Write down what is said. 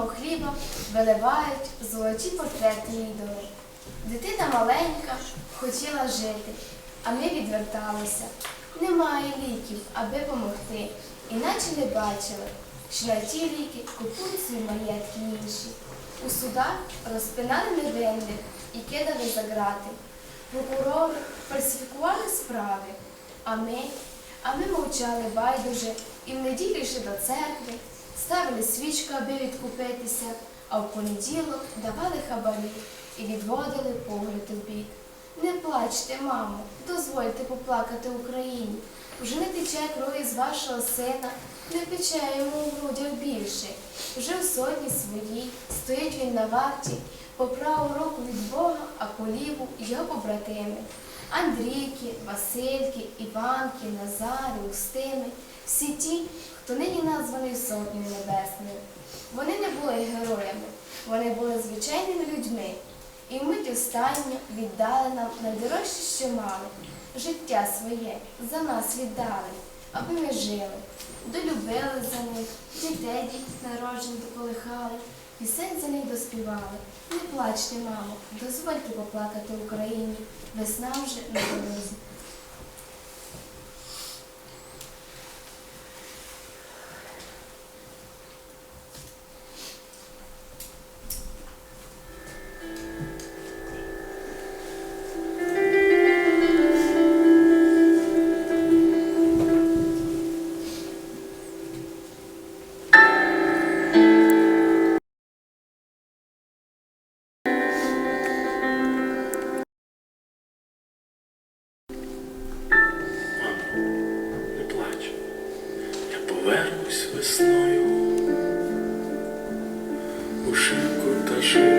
червоного хліба виливають золоті портрети ідоли. Дитина маленька хотіла жити, а ми відверталися. Немає ліків, аби помогти, іначе не бачили, що на ті ліки купують свої маєтки інші. У судах розпинали невинних і кидали за грати. Прокурори фальсифікували справи, а ми, а ми мовчали байдуже і в неділю йшли до церкви, ставили свічку, аби відкупитися, а в понеділок давали хабарі і відводили погляд у бік. Не плачте, мамо, дозвольте поплакати Україні. Вже не тече крові з вашого сина, не пече йому у грудях більше. Вже в сотні своїй стоїть він на варті, по праву руку від Бога, а по ліву його побратими. Андрійки, Васильки, Іванки, Назари, Устими, всі ті, хто нині названий сотнею небесною. Вони не були героями, вони були звичайними людьми. І вмить останню віддали нам найдорожче, що мали. Життя своє за нас віддали, аби ми жили. Долюбили за них, дітей їх народжень дополихали, пісень за них доспівали. Не плачте, мамо, дозвольте поплакати Україні. Весна вже на дорозі. Повернусь весною. У шинку та твою